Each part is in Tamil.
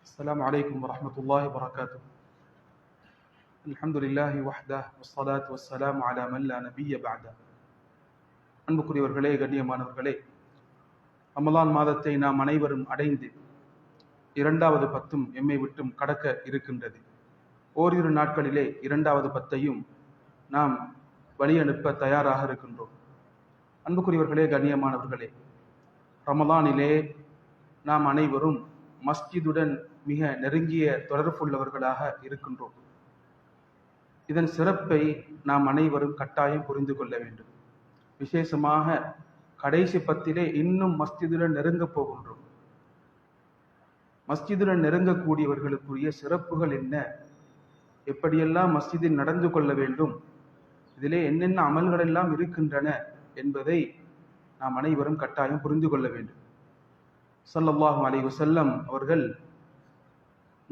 السلام عليكم ورحمة الله وبركاته الحمد لله وحده والصلاة والسلام على من لا نبي بعده அன்புக்குரியவர்களே கண்ணியமானவர்களே ரமலான் மாதத்தை நாம் அனைவரும் அடைந்து இரண்டாவது பத்தும் எம்மை விட்டும் கடக்க இருக்கின்றது ஓரிரு நாட்களிலே இரண்டாவது பத்தையும் நாம் வழி அனுப்ப தயாராக இருக்கின்றோம் அன்புக்குரியவர்களே கண்ணியமானவர்களே ரமலானிலே நாம் அனைவரும் மஸ்ஜிதுடன் மிக நெருங்கிய தொடர்புள்ளவர்களாக இருக்கின்றோம். இதன் சிறப்பை நாம் அனைவரும் கட்டாயம் புரிந்து கொள்ள வேண்டும். விசேஷமாக கடைசி பத்திலே இன்னும் மஸ்ஜிதுடன் நெருங்கப் போகின்றோம். மஸ்ஜிதுடன் நெருங்கக்கூடியவர்களுக்குரிய சிறப்புகள் என்ன? எப்படியெல்லாம் மஸ்ஜிதில் நடந்து கொள்ள வேண்டும்? இதிலே என்னென்ன அமல்கள் எல்லாம் இருக்கின்றன என்பதை நாம் அனைவரும் கட்டாயம் புரிந்து கொள்ள வேண்டும். ஸல்லல்லாஹு அலைவசல்லம் அவர்கள்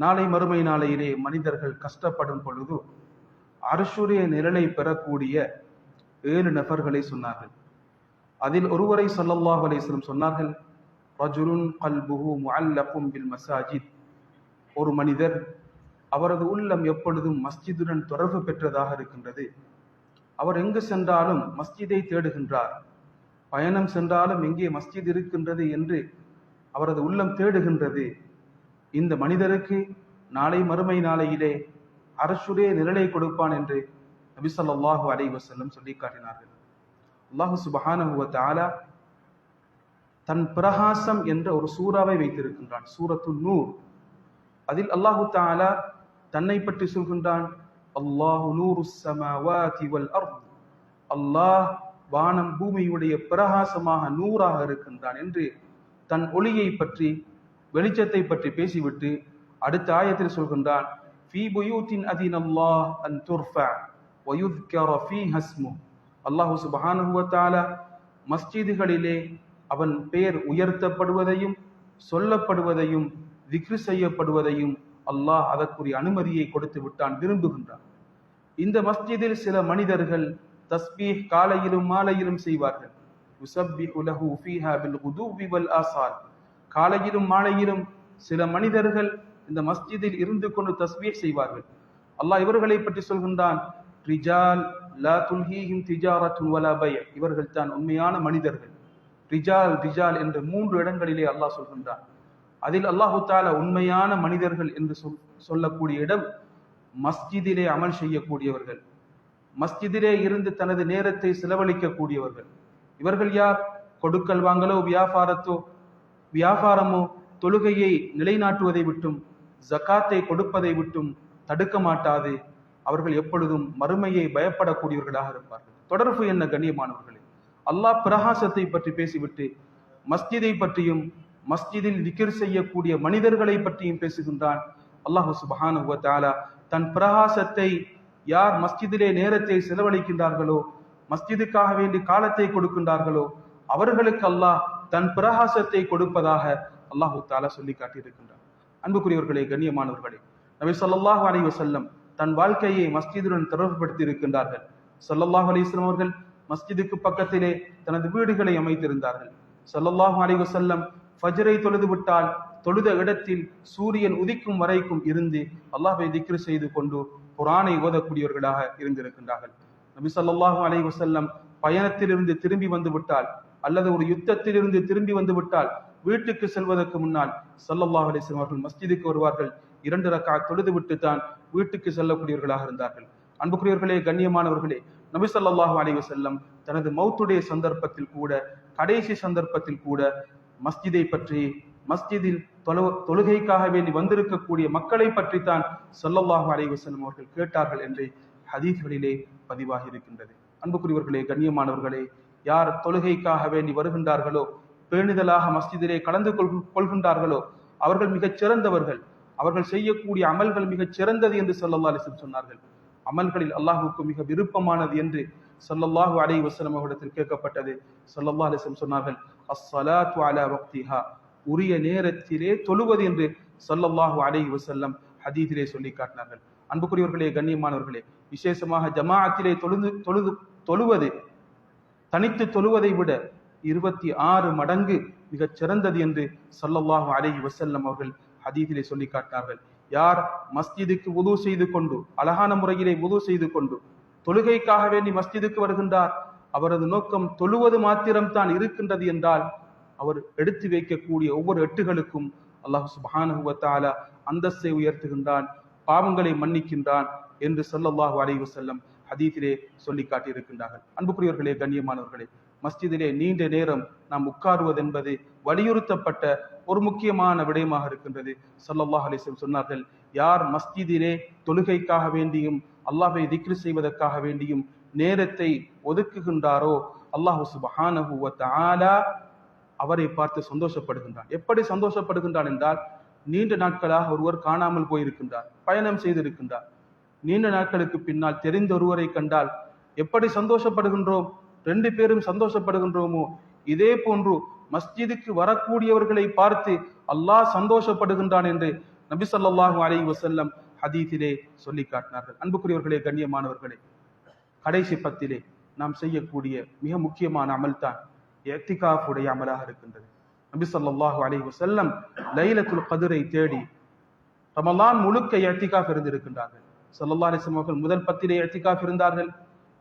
நாளை மறுமை நாளையிலே மனிதர்கள் கஷ்டப்படும் பொழுது அரசுடைய நிழலை பெறக்கூடிய ஏழு நபர்களை சொன்னார்கள். அதில் ஒருவரை சொல்லல்லாஹ் அலைஹி சொன்னார்கள் ரஜுலுன் கல்புஹு முஅல்லகும் பில் மசாஜித் ஒரு மனிதர் அவரது உள்ளம் எப்பொழுதும் மஸ்ஜிதுடன் தொடர்பு பெற்றதாக இருக்கின்றது. அவர் எங்கு சென்றாலும் மஸ்ஜிதை தேடுகின்றார். பயணம் சென்றாலும் எங்கே மஸ்ஜித் இருக்கின்றது என்று அவரது உள்ளம் தேடுகின்றது. இந்த மனிதருக்கு நாளை மறுமை நாளையிலே அரசுடைய நிழலை கொடுப்பான் என்று நபிசல்லாஹு ஸல்லல்லாஹு அலைஹி சொல்லி காட்டினார்கள் அல்லாஹு சுபஹானுவத் ஆலா தன் பிரகாசம் என்ற ஒரு சூறாவை வைத்திருக்கின்றான் சூரத்து நூர். அதில் அல்லாஹு தாலா தன்னை பற்றி சொல்கின்றான் அல்லாஹு நூறு சமாவாதி அல்லாஹ் வானம் பூமியுடைய பிரகாசமாக நூறாக இருக்கின்றான் என்று தன் ஒளியை பற்றி வெளிச்சத்தை பற்றி பேசிவிட்டு அடுத்த ஆயத்தில் சொல்கின்றான் ஃபீ புயூத்தின் அதின் அல்லாஹ் அன் துர்ஃபா வயுத்கர ஃபீ ஹஸ்மு அல்லாஹு சுப்ஹானஹு மஸ்ஜிதுகளிலே அவன் பெயர் உயர்த்தப்படுவதையும் சொல்லப்படுவதையும் திக்ரு செய்யப்படுவதையும் அல்லாஹ் அதற்குரிய அனுமதியை கொடுத்து விட்டான் விரும்புகின்றான். இந்த மஸ்ஜிதில் சில மனிதர்கள் தஸ்பீஹ் காலையிலும் மாலையிலும் செய்வார்கள். காலையிலும் மாலையிலும் சில மனிதர்கள் இந்த மஸ்ஜிதில் இருந்து கொண்டு தஸ்பீஹ் செய்வார்கள். அல்லாஹ் இவர்களை பற்றி சொல்கின்றான் ரிஜால் லா துல்ஹீஹிம் திஜாரத்துன் வலா பை இவர்கள் தான் உண்மையான மனிதர்கள். ரிஜால் ரிஜால் என்ற மூன்று இடங்களிலே அல்லாஹ் சொல்கின்றான். அதில் அல்லாஹு தாலா உண்மையான மனிதர்கள் என்று சொல் சொல்லக்கூடிய இடம் மஸ்ஜிதிலே அமல் செய்யக்கூடியவர்கள். மஸ்ஜிதிலே இருந்து தனது நேரத்தை செலவழிக்கக்கூடியவர்கள். இவர்கள் யார்? கொடுக்கல் வாங்கலோ வியாபாரத்தோ வியாபாரமோ தொழுகையை நிலைநாட்டுவதை விட்டும் ஜக்காத்தை கொடுப்பதை விட்டும் தடுக்க மாட்டாது. அவர்கள் எப்பொழுதும் மறுமையை பயப்படக்கூடியவர்களாக இருப்பார்கள். தொடர்பு என்ன கண்ணியமானவர்களே? அல்லாஹ் பிரகாசத்தை பற்றி பேசிவிட்டு மஸ்ஜிதை பற்றியும் மஸ்ஜிதில் விக்கிர் செய்யக்கூடிய மனிதர்களை பற்றியும் பேசுகின்றான். அல்லாஹு சுபஹானு தாலா தன் பிரகாசத்தை யார் மஸ்ஜிதிலே நேரத்தை செலவழிக்கின்றார்களோ மஸ்ஜிதுக்காக வேண்டி காலத்தை கொடுக்கின்றார்களோ அவர்களுக்கு அல்லாஹ் தன் பிரகாசத்தை கொடுப்பதாக அல்லாஹு தாலா சொல்லி காட்டியிருக்கின்றார் அன்புக்குரியவர்களே கண்ணியமானவர்களே நபி சொல்லாஹு அலைஹி வஸல்லம் தன் வாழ்க்கையை மஸ்ஜிதுடன் தொடர்புபடுத்தி இருக்கின்றார்கள் சொல்லல்லாஹு அலைஹி அவர்கள் மஸ்ஜிதுக்கு பக்கத்திலே தனது வீடுகளை அமைத்திருந்தார்கள். சொல்லல்லாஹு அலைஹி செல்லம் ஃபஜ்ரை தொழுது விட்டால் தொழுத இடத்தில் சூரியன் உதிக்கும் வரைக்கும் இருந்து அல்லாஹை திக்ரு செய்து கொண்டு குரானை ஓதக்கூடியவர்களாக இருந்திருக்கின்றார்கள். நபி ஸல்லல்லாஹு அலைஹி வஸல்லம் பயணத்திலிருந்து திரும்பி வந்து விட்டால் அல்லது ஒரு யுத்தத்திலிருந்து திரும்பி வந்து விட்டால் வீட்டுக்கு செல்வதற்கு முன்னால் சல்லல்லாஹ் அலிஸ்லாம் அவர்கள் மஸ்ஜிதுக்கு வருவார்கள். இரண்டு ரக்கா தொழுது விட்டு தான் வீட்டுக்கு செல்லக்கூடியவர்களாக இருந்தார்கள். அன்புக்குரியவர்களே கண்ணியமானவர்களே நபி ஸல்லல்லாஹு அலைஹி வஸல்லம் தனது மௌத்துடைய சந்தர்ப்பத்தில் கூட கடைசி சந்தர்ப்பத்தில் கூட மஸ்ஜிதை பற்றி மஸ்ஜிதில் தொழு தொழுகைக்காக வேண்டி வந்திருக்கக்கூடிய மக்களை பற்றித்தான் ஸல்லல்லாஹு அலைஹி செல்லும் அவர்கள் கேட்டார்கள் என்று ஹதீஸ்களிலே பதிவாகி இருக்கின்றது அன்புக்குரியவர்களே கண்ணியமானவர்களே யார் தொழுகைக்காக வேண்டி வருகின்றார்களோ பேணுதலாக மஸ்ஜிதிலே கலந்து கொள் கொள்கின்றார்களோ அவர்கள் மிகச் சிறந்தவர்கள். அவர்கள் செய்யக்கூடிய அமல்கள் மிகச் சிறந்தது என்று சொல்லல்லா அலைஹி சொன்னார்கள். அமல்களில் அல்லாஹுக்கு மிக விருப்பமானது என்று சொல்லல்லாஹு அலைஹி வசலம் அவரிடத்தில் கேட்கப்பட்டது. சொல்லல்லா அலிசம் சொன்னார்கள் அஸ்ஸலாத்து அலா வக்திஹா. உரிய நேரத்திலே தொழுவது என்று சொல்லல்லாஹு அலைஹி வசல்லம் ஹதீதிலே சொல்லி காட்டினார்கள். அன்புக்குரியவர்களே கண்ணியமானவர்களே விசேஷமாக ஜமாஅத்திலே தொழுது தொழுது தொழுவது தனித்து தொழுவதை விட இருபத்தி ஆறு மடங்கு மிகச் சிறந்தது என்று சொல்லல்லாஹு அலஹி வசல்லம் அவர்கள் ஹதீதிலே சொல்லி காட்டினார்கள். யார் மஸ்ஜிதுக்கு உது செய்து கொண்டு அழகான முறையிலே உது செய்து கொண்டு தொழுகைக்காக வேண்டி மஸ்ஜிதுக்கு வருகின்றார் அவரது நோக்கம் தொழுவது மாத்திரம்தான் இருக்கின்றது என்றால் அவர் எடுத்து வைக்கக்கூடிய ஒவ்வொரு எட்டுகளுக்கும் அல்லாஹ் சுபானுவத்தால அந்தஸ்தை உயர்த்துகின்றான் பாவங்களை மன்னிக்கின்றான் என்று சொல்லல்லாஹு அலைவசல்லம் ஹதீஸிலே சொல்லி காட்டியிருக்கின்றார்கள் அன்புக்குரியவர்களே கண்ணியமானவர்களே மஸ்ஜிதிலே நீண்ட நேரம் நாம் உட்காருவது என்பது வலியுறுத்தப்பட்ட ஒரு முக்கியமான விடயமாக இருக்கின்றது. சல்லல்லாஹ் அலைஹி சொன்னார்கள் யார் மஸ்ஜிதிலே தொழுகைக்காக வேண்டியும் அல்லாஹை திக்ரு செய்வதற்காக வேண்டியும் நேரத்தை ஒதுக்குகின்றாரோ அல்லாஹ் சுப்ஹானஹு வ அவரை பார்த்து சந்தோஷப்படுகின்றான். எப்படி சந்தோஷப்படுகின்றான் என்றால் நீண்ட நாட்களாக ஒருவர் காணாமல் போயிருக்கின்றார் பயணம் செய்திருக்கின்றார். நீண்ட நாட்களுக்கு பின்னால் தெரிந்த ஒருவரை கண்டால் எப்படி சந்தோஷப்படுகின்றோம்? ரெண்டு பேரும் சந்தோஷப்படுகின்றோமோ? இதே போன்று மஸ்ஜிதுக்கு வரக்கூடியவர்களை பார்த்து அல்லாஹ் சந்தோஷப்படுகின்றான் என்று நபி ஸல்லல்லாஹு அலைஹி வசல்லம் ஹதீஸிலே சொல்லி காட்டினார்கள். அன்புக்குரியவர்களே கண்ணியமானவர்களே கடைசி பத்திலே நாம் செய்யக்கூடிய மிக முக்கியமான அமல் தான் உடைய அமலாக இருக்கின்றது. நபி ஸல்லல்லாஹு அலைஹி வசல்லம் லைலத்துல் கதிரை தேடி ரமலான் முழுக்க எத்திகாஃப் இருந்திருக்கின்றார்கள். ஸல்லல்லாஹு அலைஹி அவர்கள் முதல் பத்திலே எத்திகாஃப் இருந்தார்கள்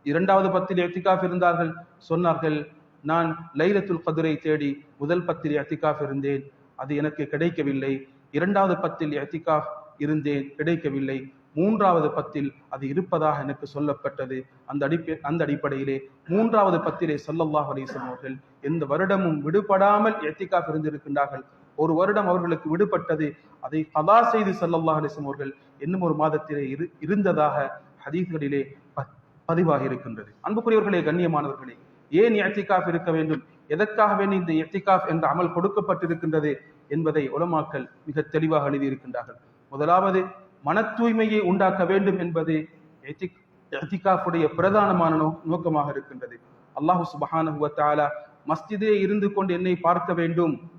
இரண்டாவது பத்திலே எத்திகாஃப் இருந்தார்கள். சொன்னார்கள் நான் லைலத்துல் கதிரை தேடி முதல் பத்திலே எத்திகாஃப் இருந்தேன் அது எனக்கு கிடைக்கவில்லை. இரண்டாவது பத்தில் எத்திகாஃப் இருந்தேன் கிடைக்கவில்லை. மூன்றாவது பத்தில் அது இருப்பதாக எனக்கு சொல்லப்பட்டது. அந்த அடிப்ப அந்த அடிப்படையிலே மூன்றாவது பத்திலே சொல்லல்லாஹ் அலைஹி அவர்கள் எந்த வருடமும் விடுபடாமல் எத்திகாஃப் இருந்திருக்கின்றார்கள். ஒரு வருடம் அவர்களுக்கு விடுபட்டது. அதை கதா செய்து ஸல்லல்லாஹு அலைஹி அவர்கள் இன்னும் ஒரு மாதத்திலே இரு இருந்ததாக ஹதீஸ்களிலே ப- இருக்கின்றது. அன்புக்குரியவர்களே கண்ணியமானவர்களே ஏன் எத்திகாஃப் இருக்க வேண்டும்? எதற்காக வேண்டி இந்த எத்திகாஃப் என்ற அமல் கொடுக்கப்பட்டிருக்கின்றது என்பதை உலமாக்கல் மிக தெளிவாக எழுதியிருக்கின்றார்கள். முதலாவது மன தூய்மையை உண்டாக்க வேண்டும் என்பது எத்திகாஃபுடைய பிரதானமான நோக்கமாக இருக்கின்றது. அல்லாஹு சுபஹானு மஸ்ஜிதே இருந்து கொண்டு என்னை பார்க்க வேண்டும்.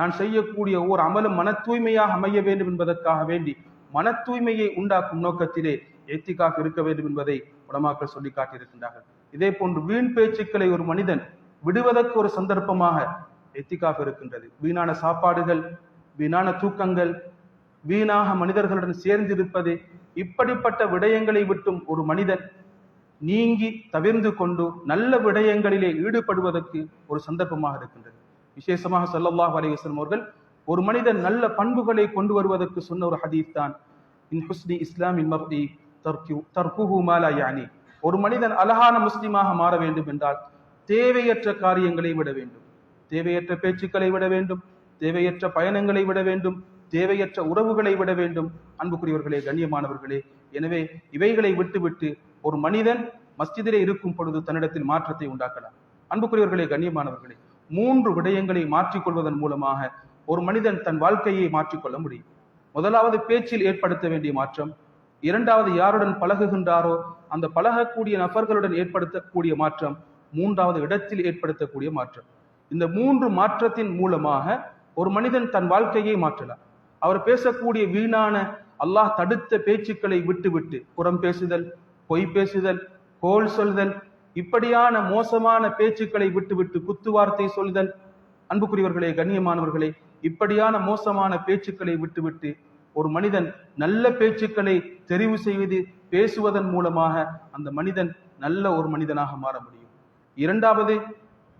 நான் செய்யக்கூடிய ஓர் அமலும் மன தூய்மையாக அமைய வேண்டும் என்பதற்காக வேண்டி மன தூய்மையை உண்டாக்கும் நோக்கத்திலே எத்திக்காக இருக்க வேண்டும் என்பதை உடமாக்கள் சொல்லி காட்டியிருக்கின்றார்கள். இதே போன்று வீண் பேச்சுக்களை ஒரு மனிதன் விடுவதற்கு ஒரு சந்தர்ப்பமாக எத்திக்காக இருக்கின்றது. வீணான சாப்பாடுகள் வீணான தூக்கங்கள் வீணாக மனிதர்களுடன் சேர்ந்திருப்பது இப்படிப்பட்ட விடயங்களை விட்டும் ஒரு மனிதன் நீங்கி தவிர்ந்து கொண்டு நல்ல விடயங்களிலே ஈடுபடுவதற்கு ஒரு சந்தர்ப்பமாக இருக்கின்றது. விசேஷமாக ஸல்லல்லாஹு அலைஹி அவர்கள் ஒரு மனிதன் நல்ல பண்புகளை கொண்டு வருவதற்கு சொன்ன ஒரு ஹதீஸ் தான் இன் ஹுஸ்னி இஸ்லாமின் மர்இ தர்கு தர்குஹு மாலா யானி ஒரு மனிதன் அழகான முஸ்லிமாக மாற வேண்டும் என்றால் தேவையற்ற காரியங்களை விட வேண்டும் தேவையற்ற பேச்சுக்களை விட வேண்டும் தேவையற்ற பயணங்களை விட வேண்டும் தேவையற்ற உறவுகளை விட வேண்டும். அன்புக்குரியவர்களே கண்ணியமானவர்களே எனவே இவைகளை விட்டுவிட்டு ஒரு மனிதன் மஸ்ஜிதிலே இருக்கும் பொழுது தன்னிடத்தில் மாற்றத்தை உண்டாக்கலாம். அன்புக்குரியவர்களே கண்ணியமானவர்களே மூன்று விடயங்களை மாற்றிக்கொள்வதன் மூலமாக ஒரு மனிதன் தன் வாழ்க்கையை மாற்றிக்கொள்ள முடியும். முதலாவது பேச்சில் ஏற்படுத்த வேண்டிய மாற்றம். இரண்டாவது யாருடன் பழகுகின்றாரோ அந்த பழகக்கூடிய நபர்களுடன் ஏற்படுத்தக்கூடிய மாற்றம். மூன்றாவது இடத்தில் ஏற்படுத்தக்கூடிய மாற்றம். இந்த மூன்று மாற்றத்தின் மூலமாக ஒரு மனிதன் தன் வாழ்க்கையை மாற்றலாம். அவர் பேசக்கூடிய வீணான அல்லாஹ் தடுத்த பேச்சுக்களை விட்டுவிட்டு புறம் பேசுதல் பொய் பேசுதல் கோல் சொல்தல் இப்படியான மோசமான பேச்சுக்களை விட்டுவிட்டு குத்துவார்த்தை சொல்லுதல். அன்புக்குரியவர்களே கண்ணியமானவர்களே இப்படியான மோசமான பேச்சுக்களை விட்டுவிட்டு ஒரு மனிதன் நல்ல பேச்சுக்களை தெரிவு செய்வது பேசுவதன் மூலமாக அந்த மனிதன் நல்ல ஒரு மனிதனாக மாற முடியும். இரண்டாவது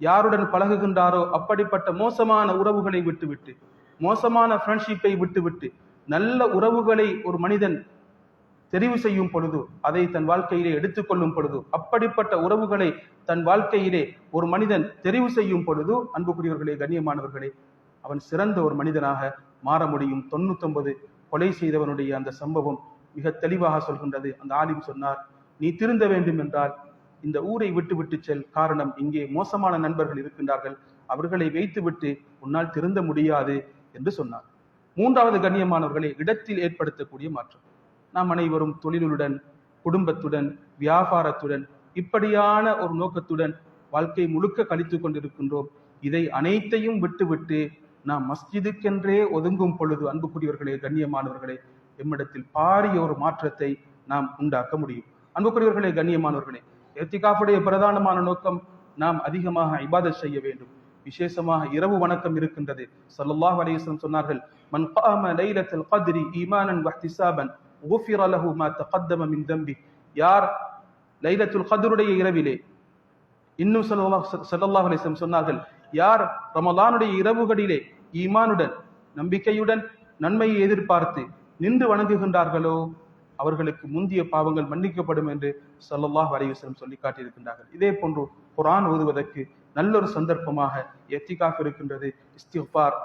யாருடன் பழகுகின்றாரோ அப்படிப்பட்ட மோசமான உறவுகளை விட்டுவிட்டு மோசமான ஃப்ரெண்ட்ஷிப்பை விட்டுவிட்டு நல்ல உறவுகளை ஒரு மனிதன் தெரிவு செய்யும் பொழுது அதை தன் வாழ்க்கையிலே எடுத்துக்கொள்ளும் பொழுது அப்படிப்பட்ட உறவுகளை தன் வாழ்க்கையிலே ஒரு மனிதன் தெரிவு செய்யும் பொழுது அன்புக்குரியவர்களே கண்ணியமானவர்களே அவன் சிறந்த ஒரு மனிதனாக மாற முடியும். தொண்ணூத்தொன்பது கொலை செய்தவனுடைய அந்த சம்பவம் மிக தெளிவாக சொல்கின்றது. அந்த ஆலிம் சொன்னார் நீ திருந்த வேண்டும் என்றால் இந்த ஊரை விட்டு விட்டு செல். காரணம் இங்கே மோசமான நண்பர்கள் இருக்கின்றார்கள். அவர்களை வைத்துவிட்டு உன்னால் திருந்த முடியாது என்று சொன்னார். மூன்றாவது கண்ணியமானவர்களை இடத்தில் ஏற்படுத்தக்கூடிய மாற்றம். நாம் அனைவரும் தொழிலுடன் குடும்பத்துடன் வியாபாரத்துடன் இப்படியான ஒரு நோக்கத்துடன் வாழ்க்கை முழுக்க கழித்து கொண்டிருக்கின்றோம். இதை அனைத்தையும் விட்டுவிட்டு நாம் மஸ்ஜிதுக்கென்றே ஒதுங்கும் பொழுது அன்புக்குரியவர்களே கண்ணியமானவர்களே எம்மிடத்தில் பாரிய ஒரு மாற்றத்தை நாம் உண்டாக்க முடியும். அன்புக்குரியவர்களே கண்ணியமானவர்களே எத்திகாஃபுடைய பிரதானமான நோக்கம் நாம் அதிகமாக இபாத செய்ய வேண்டும். விசேஷமாக இரவு வணக்கம் இருக்கின்றது. சல்லாஹ் அலையம் சொன்னார்கள் மன் லைலத்தில் கதிரி ஈமானன் வஹ்திசாபன் குஃபிர் அலஹு மா தகத்தம மின் தம்பி. யார்? லைலத்துல் கதருடைய இரவிலே. இன்னும் செல்லல்லாஹ் செல்லல்லாஹ் அலிஸ்லம் சொன்னார்கள் யார்? ரமலானுடைய இரவுகளிலே ஈமானுடன் நம்பிக்கையுடன் நன்மையை எதிர்பார்த்து நின்று வணங்குகின்றார்களோ அவர்களுக்கு முந்திய பாவங்கள் மன்னிக்கப்படும் என்று சல்லாஹ் அலைவசலம் சொல்லி காட்டியிருக்கின்றார்கள். இதே போன்று குரான் ஓதுவதற்கு நல்லொரு சந்தர்ப்பமாக எத்திகாஃப் இருக்கின்றது இஸ்திஃபார்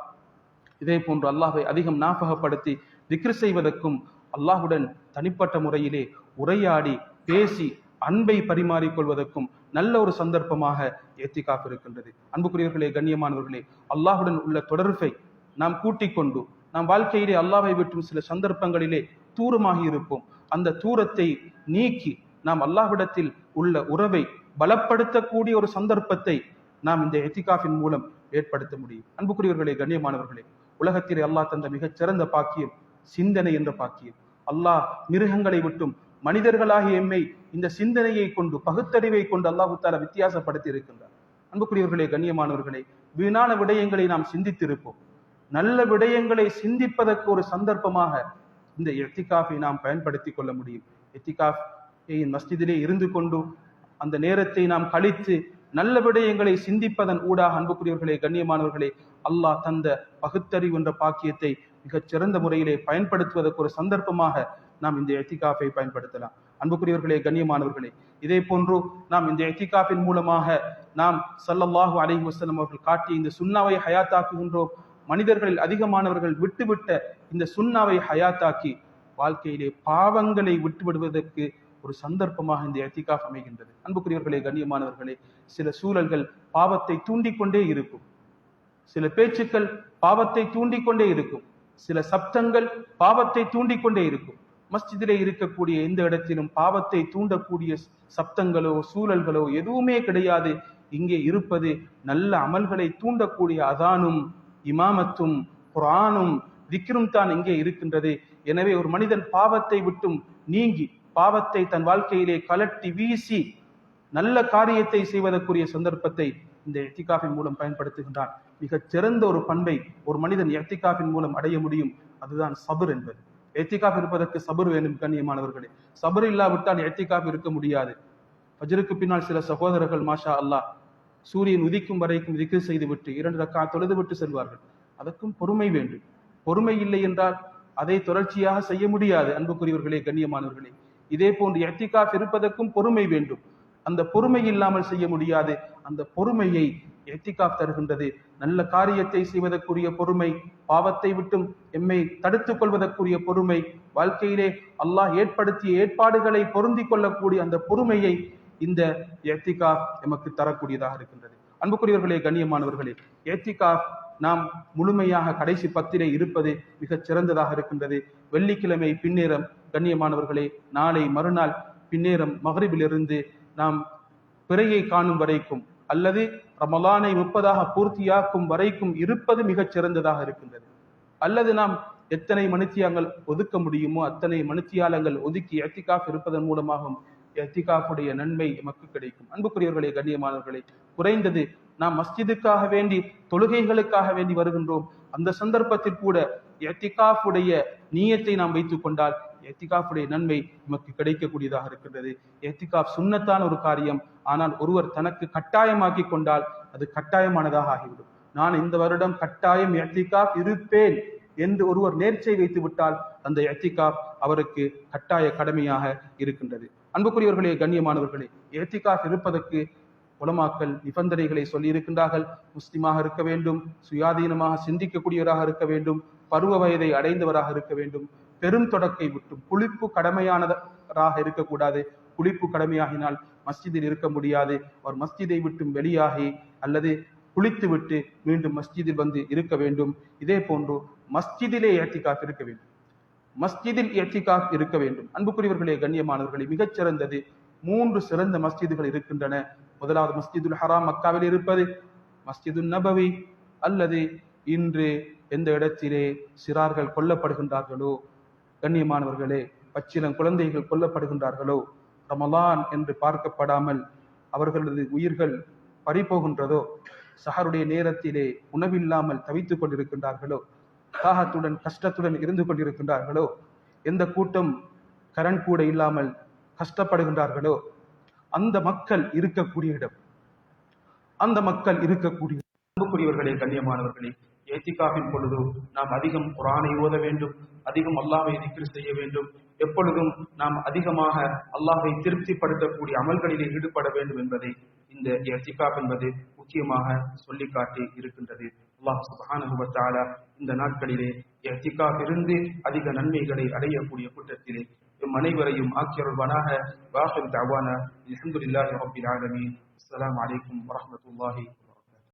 இதே போன்று அல்லாஹை அதிகம் ஞாபகப்படுத்தி திக்ரு செய்வதற்கும் அல்லாஹுடன் தனிப்பட்ட முறையிலே உரையாடி பேசி அன்பை பரிமாறிக்கொள்வதற்கும் நல்ல ஒரு சந்தர்ப்பமாக ஏத்திகாப் இருக்கின்றது. அன்புக்குரியவர்களே கண்ணியமானவர்களே அல்லாஹுடன் உள்ள தொடர்பை நாம் கூட்டிக் கொண்டு நாம் வாழ்க்கையிலே அல்லாவை விட்டும் சில சந்தர்ப்பங்களிலே தூரமாகி இருப்போம். அந்த தூரத்தை நீக்கி நாம் அல்லாஹ்விடத்தில் உள்ள உறவை பலப்படுத்தக்கூடிய ஒரு சந்தர்ப்பத்தை நாம் இந்த எத்திகாஃபின் மூலம் ஏற்படுத்த முடியும். அன்புக்குரியவர்களே கண்ணியமானவர்களே உலகத்திலே அல்லாஹ் தந்த மிகச்சிறந்த பாக்கியம் சிந்தனை என்ற பாக்கியம். அல்லாஹ் மிருகங்களை விட்டும் மனிதர்களாகி எம்மை இந்த சிந்தனையை கொண்டு பகுத்தறிவை கொண்டு அல்லாஹு தாலா வித்தியாசப்படுத்தி இருக்கின்றார் அன்புக்குரியவர்களே கண்ணியமானவர்களே வீணான விடயங்களை நாம் சிந்தித்திருப்போம். நல்ல விடயங்களை சிந்திப்பதற்கு ஒரு சந்தர்ப்பமாக இந்த எத்திகாஃபை நாம் பயன்படுத்தி கொள்ள முடியும். எத்திகாஃப் மஸ்ஜிதிலே இருந்து கொண்டு அந்த நேரத்தை நாம் கழித்து நல்ல விடயங்களை சிந்திப்பதன் ஊடாக அன்புக்குரியவர்களே கண்ணியமானவர்களே அல்லாஹ் தந்த பகுத்தறிவு என்ற பாக்கியத்தை மிகச் சிறந்த முறையிலே பயன்படுத்துவதற்கு ஒரு சந்தர்ப்பமாக நாம் இந்த எத்திகாஃபை பயன்படுத்தலாம். அன்புக்குரியவர்களே கண்ணியமானவர்களே இதே போன்று நாம் இந்த எத்திகாஃபின் மூலமாக நாம் சல்லல்லாஹு அலைஹி வசலம் அவர்கள் காட்டிய இந்த சுண்ணாவை ஹயாத்தாக்குகின்றோம். மனிதர்களில் அதிகமானவர்கள் விட்டுவிட்ட இந்த சுண்ணாவை ஹயாத்தாக்கி வாழ்க்கையிலே பாவங்களை விட்டுவிடுவதற்கு ஒரு சந்தர்ப்பமாக இந்த எத்திகாஃப் அமைகின்றது. அன்புக்குரியவர்களே கண்ணியமானவர்களே சில சூழல்கள் பாவத்தை தூண்டிக்கொண்டே இருக்கும். சில பேச்சுக்கள் பாவத்தை தூண்டிக்கொண்டே இருக்கும். சில சப்தங்கள் பாவத்தை தூண்டிக்கொண்டே இருக்கும். மஸ்ஜிதிலே இருக்கக்கூடிய எந்த இடத்திலும் பாவத்தை தூண்டக்கூடிய சப்தங்களோ சூழல்களோ எதுவுமே கிடையாது. இங்கே இருப்பது நல்ல அமல்களை தூண்டக்கூடிய அதானும் இமாமத்தும் குரானும் திக்ரும் தான் இங்கே இருக்கின்றது. எனவே ஒரு மனிதன் பாவத்தை விட்டும் நீங்கி பாவத்தை தன் வாழ்க்கையிலே கலட்டி வீசி நல்ல காரியத்தை செய்வதற்குரிய சந்தர்ப்பத்தை இந்த எத்திகாஃபின் மூலம் பயன்படுத்துகின்றான். மிகச் சிறந்த ஒரு பண்பை ஒரு மனிதன் எத்திகாஃபின் மூலம் அடைய முடியும் அதுதான் சபர் என்பது. எத்திகாஃப் இருப்பதற்கு சபர் வேண்டும் கண்ணியமானவர்களே. சபர் இல்லாவிட்டால் எத்திகாஃப் இருக்க முடியாது. பஜருக்கு பின்னால் சில சகோதரர்கள் மாஷா அல்லாஹ் சூரியன் உதிக்கும் வரைக்கும் திக்கு செய்துவிட்டு இரண்டு ரக்கா தொழுது விட்டு செல்வார்கள். அதற்கும் பொறுமை வேண்டும். பொறுமை இல்லை என்றால் அதை தொடர்ச்சியாக செய்ய முடியாது அன்புக்குரியவர்களே கண்ணியமானவர்களே. இதே போன்று எத்திகாஃப் இருப்பதற்கும் பொறுமை வேண்டும். அந்த பொறுமை இல்லாமல் செய்ய முடியாது. அந்த பொறுமையை எத்திகாப் தருகின்றது. நல்ல காரியத்தை செய்வதற்குரிய பொறுமை பாவத்தை விட்டும் எம்மை தடுத்துக் கொள்வதற்குரிய பொறுமை வாழ்க்கையிலே அல்லாஹ் ஏற்படுத்திய ஏற்பாடுகளை பொருந்தி கொள்ளக்கூடிய அந்த பொறுமையை இந்த எத்திகா எமக்கு தரக்கூடியதாக இருக்கின்றது. அன்புக்குரியவர்களே கண்ணியமானவர்களே எத்திகா நாம் முழுமையாக கடைசி பத்திரை இருப்பது மிகச் சிறந்ததாக இருக்கின்றது. வெள்ளிக்கிழமை பின்னேரம் கண்ணியமானவர்களே நாளை மறுநாள் பின்னேரம் மகரிபிலிருந்து நாம் பிறையை காணும் வரைக்கும் அல்லது ரமலானை முப்பதாக பூர்த்தியாக்கும் வரைக்கும் இருப்பது மிகச் சிறந்ததாக இருக்கின்றது. அல்லது நாம் எத்தனை மனுத்தியாங்கள் ஒதுக்க முடியுமோ அத்தனை மனுத்தியாலங்கள் ஒதுக்கி எத்திகாஃப் இருப்பதன் மூலமாகவும் எத்திகாஃபுடைய நன்மை எமக்கு கிடைக்கும். அன்புக்குரியவர்களே கண்ணியமானவர்களே குறைந்தது நாம் மஸ்ஜிதுக்காக வேண்டி தொழுகைகளுக்காக வேண்டி வருகின்றோம். அந்த சந்தர்ப்பத்தில் கூட எத்திகாஃபுடைய நீயத்தை நாம் வைத்துக் கொண்டால் எத்திகாஃபுடைய நன்மை நமக்கு கிடைக்கக்கூடியதாக இருக்கின்றது. எத்திகாஃப் சுண்ணத்தான ஒரு காரியம். ஆனால் ஒருவர் தனக்கு கட்டாயமாக்கி கொண்டால் அது கட்டாயமானதாக ஆகிவிடும். நான் இந்த வருடம் கட்டாயம் எத்திகாப் இருப்பேன் என்று ஒருவர் நேர்ச்சை வைத்து விட்டால் அந்த எத்திகாப் அவருக்கு கட்டாய கடமையாக இருக்கின்றது. அன்புக்குரியவர்களே கண்ணியமானவர்களே எத்திகாப் இருப்பதற்கு உலமாக்கள் நிபந்தனைகளை சொல்லி இருக்கின்றார்கள் முஸ்லிமாக இருக்க வேண்டும் சுயாதீனமாக சிந்திக்கக்கூடியவராக இருக்க வேண்டும் பருவ வயதை அடைந்தவராக இருக்க வேண்டும். பெரும் தொடக்கை விட்டும் குளிப்பு கடமையானதாக இருக்கக்கூடாது. குளிப்பு கடமையாகினால் மஸ்ஜிதில் இருக்க முடியாது. அவர் மஸ்ஜிதை விட்டும் வெளியாகி அல்லது குளித்து விட்டு மீண்டும் மஸ்ஜிதில் வந்து இருக்க வேண்டும். இதே போன்று மஸ்ஜிதிலே ஏற்றிக்காக இருக்க வேண்டும். மஸ்ஜிதில் ஏத்திகாஃப் இருக்க வேண்டும். அன்புக்குரியவர்களே கண்ணியமானவர்களே மிகச் சிறந்தது மூன்று சிறந்த மஸ்ஜிதுகள் இருக்கின்றன. முதலாவது மஸ்ஜிதுல் ஹராம் மக்காவில் இருப்பது மஸ்ஜிதுல் நபவி அல்லது இன்று எந்த இடத்திலே சிறார்கள் கொல்லப்படுகின்றார்களோ கண்ணியமானவர்களே பச்சிலம் குழந்தைகள் கொல்லப்படுகின்றார்களோ? ரமலான் என்று பார்க்கப்படாமல் அவர்களது உயிர்கள் பறிபோகின்றதோ? சஹருடைய நேரத்திலே உணவில்லாமல் தவித்துக் கொண்டிருக்கின்றார்களோ? தாகத்துடன் கஷ்டத்துடன் இருந்து கொண்டிருக்கின்றார்களோ? எந்த கூட்டம் கரண் கூட இல்லாமல் கஷ்டப்படுகின்றார்களோ? அந்த மக்கள் இருக்கக்கூடிய இடம். அந்த மக்கள் இருக்கக்கூடிய அன்புக்குரியவர்களே கண்ணியமானவர்களே ஏத்திகாவின் பொழுது நாம் அதிகம் குரானை ஓத வேண்டும் அதிகம் அல்லாவை திக்ர் செய்ய வேண்டும். எப்பொழுதும் நாம் அதிகமாக அல்லாஹை திருப்திப்படுத்தக்கூடிய அமல்களிலே ஈடுபட வேண்டும் என்பதை இந்த ஏத்திகாப் என்பது முக்கியமாக சொல்லி காட்டி இருக்கின்றது. அல்லாஹ் சுப்ஹானஹு இந்த நாட்களிலே ஏத்திகாப் இருந்து அதிக நன்மைகளை அடையக்கூடிய கூட்டத்திலே எம் அனைவரையும் ஆக்கியருள்வனாக. வாஹிர் தவான அல்ஹம்துலில்லாஹி ரப்பில் ஆலமீன். அஸ்ஸலாமு அலைக்கும்